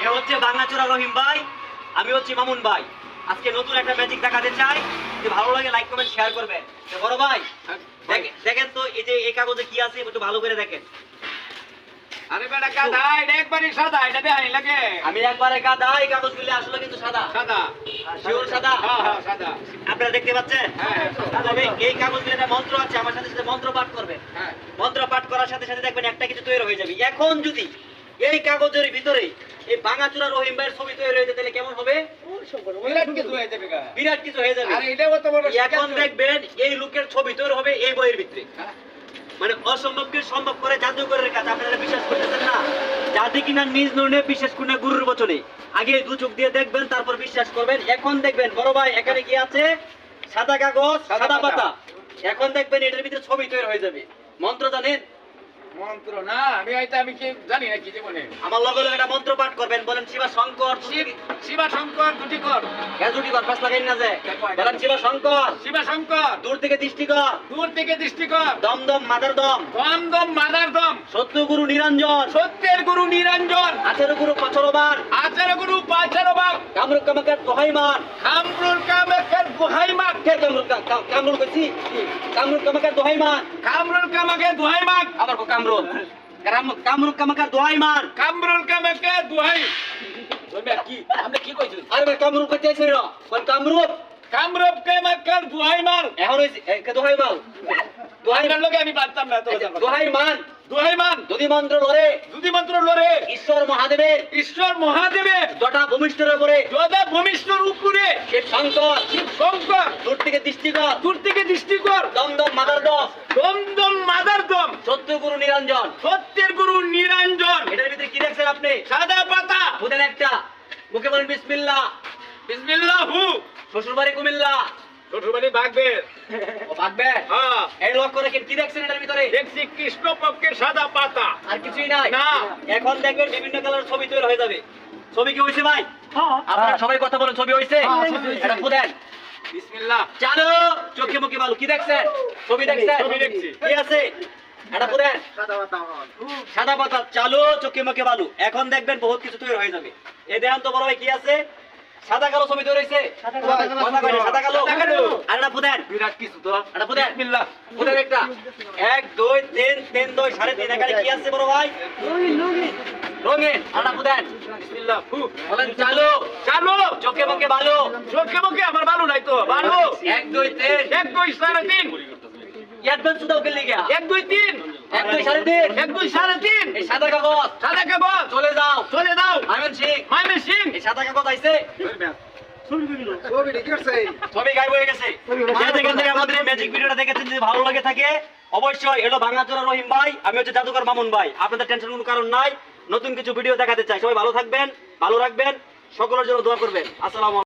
এ হচ্ছে বাংলাচোরা রহিম ভাই আমি হচ্ছি মামুন ভাই। আজকে নতুন একটা ম্যাজিক দেখাতে চাই যদি ভালো লাগে লাইক কমেন্ট শেয়ার করবেন। বড় ভাই দেখ- দেখেন তো এই যে এই কাগজে কি আছে একটু ভালো করে দেখেন। আরে বেটা গাধা এটা একবারই সাদা এটা দেখাই লাগে। আমি একবারে গাদা এই কাগজগুলি আসলে কিন্তু সাদা। সাদা। শিওর সাদা? হ্যাঁ হ্যাঁ সাদা। আপনারা দেখতে পাচ্ছেন? হ্যাঁ তবে এই কাগজগুলি একটা মন্ত্র আছে আমার সাথে সাথে মন্ত্র পাঠ করবেন। হ্যাঁ। মন্ত্র পাঠ করার সাথে সাথে দেখবেন একটা কিছু তৈরি হয়ে যাবে। এখন যদি এই কাগজের ভিতরে এই ভাঙাচোরা রহিম ভাইয়ের ছবি তৈরি হয়ে তাহলে কেমন হবে? বিরাট কিছু হয়ে যাবে হয়ে এখন দেখবেন এই লোকের ছবি তৈরি হবে এই বইয়ের ভিতরে। মানে অসম্ভবকে সম্ভব করে জাদুঘরের কাজ আপনারা বিশ্বাস করতেছেন না? কিনা নিজ ননে বিশ্বাস করে গুরুর বচনে। আগে দু চোখ দিয়ে দেখবেন তারপর বিশ্বাস করবেন। এখন দেখবেন বড় ভাই এখানে কি আছে? সাদা কাগজ সাদা। পাতা। এখন দেখবেন এটার ভিতরে ছবি তৈরি হয়ে যাবে। মন্ত্র জানেন? মন্ত্র। না আমি হয়তো আমি কি জানি না কি জীবনে। আমার লগে লগে একটা মন্ত্র পাঠ করবেন বলেন শিবা শঙ্কর শিব শিবা শঙ্কর দুটি কর। গ্যাজুটি কর পাঁচ লাগাই না যে? বলেন শিবা শঙ্কর শিবা শঙ্কর দূর থেকে দৃষ্টি কর। দূর থেকে দৃষ্টি কর। দম দম মাদার দম। দম দম মাদার দম। সত্য গুরু নিরঞ্জন। সত্যের গুরু নিরঞ্জন। আঠেরো গুরু পছরবার আচার গুরু পাচার বাপ কামরুক কামাকার দোহাই মান কামরুল কামাকের গুহাই মাক কে কামরুক কামরুল কইছি? কামরুক কামাকার দোহাই মান কামরুল কামাকে দুহাই মাক আবার কো কামরুল কাম- কামরুক কামাকার দোহাই কামরুল কামাকে দুহাই কি? আমরা কি কইছো আরে ভাই কইতে আইছে র। কোন কামরুক কামরুল কামাকের দুহাই মার এখন হইছে কে দোহাই দোহাই দোহাই লোকে আমি পারতাম না তো দোহাই দুহাই যদি মন্ত্র লরে যদি মন্ত্র লরে ঈশ্বর মহাদেবের। ঈশ্বর মহাদেবের। জটা ভূমিষ্ঠের উপরে। যোদা ভূমিষ্ঠর উপরে। শিব শঙ্কর। শিব শঙ্কর। দূর থেকে দৃষ্টি কর। দূর থেকে দৃষ্টি কর। দম দম মাদার দম দম দম মাদার দম সত্য গুরু নিরঞ্জন। সত্যের গুরু নিরঞ্জন। এটার ভিতরে কি দেখছেন আপনি সাদা পাতা বুঝেন একটা মুখে বলেন বিসমিল্লাহ। বিসমিল্লাহ হু। শ্বশুর বাড়ি কুমিল্লা। শ্বশুরবাড়ি বাগবের। ও হ্যাঁ। এই লক্ষ্য রেখেন কি দেখছেন এটার ভিতরে? দেখছি কৃষ্ণ পক্ষের সাদা পাতা। আর কিছুই নাই? না। এখন দেখবেন বিভিন্ন কালার ছবি তৈরি হয়ে যাবে। ছবি কি হয়েছে ভাই? আপনারা সবাই কথা বলেন ছবি হয়েছে হ্যাঁ। এটা খুদেন বিসমিল্লাহ। চালো। চোখে মুখে ভালো কি দেখছেন? ছবি দেখছেন? ছবি দেখছি। কি আছে? এটা সাদা পাতা চালো চোখে মুখে বালু। এখন দেখবেন বহুত কিছু তৈরি হয়ে যাবে। এই দেখেন তো বড় ভাই কি আছে? সাদা কালো ছবি তৈরি হয়েছে? কথা কয় না, সাদা কালো? আর এটা ফুদেন বিরাট কিছু তো। এটা ফুদেন বিসমিল্লাহ। ফুদেন একটা। এক দুই তিন তিন দুই সাড়ে তিন এখানে কি আছে বড় ভাই? রঙিন আর এটা বিসমিল্লাহ। বলেন চালো। চালো। চোখে মুখে ভালো চোখে মুখে আমার ভালো নাই তো ভালো এক দুই তিন। এক দুই সাড়ে তিন। অ্যাডভান্স সুদাও গেলে গিয়া এক দুই তিন। এক দুই সাড়ে তিন। এক দুই সাড়ে তিন। এই সাদা কাগজ। সাদা কাগজ। চলে যাও। চলে দাও আইমেন সিং। মাইমে সিং। এই সাদা কাগজ আইছে। ছবি গায়েব হয়ে গেছে। যেখান থেকে আমাদের ম্যাজিক ভিডিওটা দেখেছেন যদি ভালো লাগে থাকে অবশ্যই এলো ভাঙাচোরা রহিম ভাই আমি হচ্ছে জাদুকর মামুন ভাই। আপনাদের টেনশন কোনো কারণ নাই। নতুন কিছু ভিডিও দেখাতে চাই। সবাই ভালো থাকবেন ভালো রাখবেন। সকলের জন্য দোয়া করবেন। আসসালামু